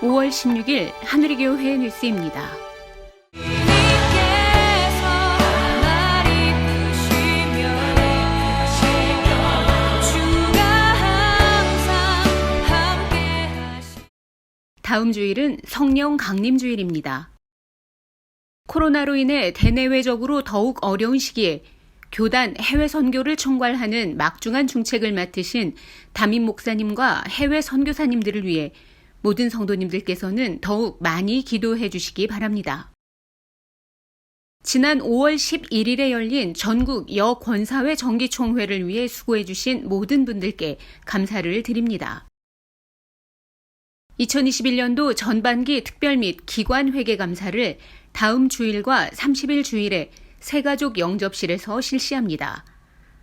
5월 16일 하누리교회 뉴스입니다. 주님께서 날 이끄시며 주가 항상 함께하시 다음 주일은 성령 강림 주일입니다. 코로나로 인해 대내외적으로 더욱 어려운 시기에 교단 해외 선교를 총괄하는 막중한 중책을 맡으신 담임 목사님과 해외 선교사님들을 위해 모든 성도님들께서는 더욱 많이 기도해 주시기 바랍니다. 지난 5월 11일에 열린 전국 여권사회 정기총회를 위해 수고해 주신 모든 분들께 감사를 드립니다. 2021년도 전반기 특별 및 기관 회계 감사를 다음 주일과 30일 주일에 새가족 영접실에서 실시합니다.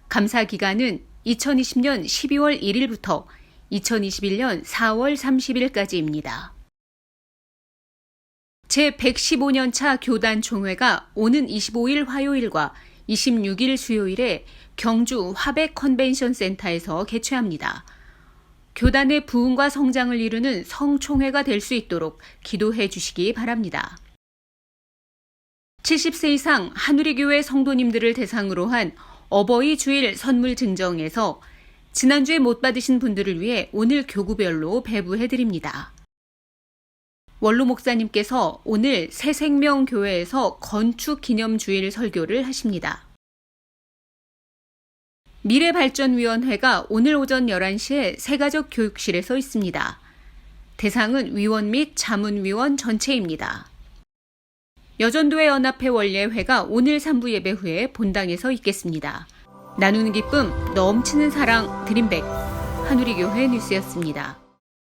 감사 기간은 2020년 12월 1일부터 2021년 4월 30일까지입니다. 제115년차 교단 총회가 오는 25일 화요일과 26일 수요일에 경주 화백 컨벤션 센터에서 개최합니다. 교단의 부흥과 성장을 이루는 성총회가 될 수 있도록 기도해 주시기 바랍니다. 70세 이상 하누리교회 성도님들을 대상으로 한 어버이 주일 선물 증정에서 지난주에 못 받으신 분들을 위해 오늘 교구별로 배부해 드립니다. 원로 목사님께서 오늘 새생명교회에서 건축 기념 주일 설교를 하십니다. 미래발전위원회가 오늘 오전 11시에 새가족 교육실에서 있습니다. 대상은 위원 및 자문위원 전체입니다. 여전도의 연합회 원례회가 오늘 3부 예배 후에 본당에서 있겠습니다. 나누는 기쁨, 넘치는 사랑, 드림백, 하누리교회 뉴스였습니다.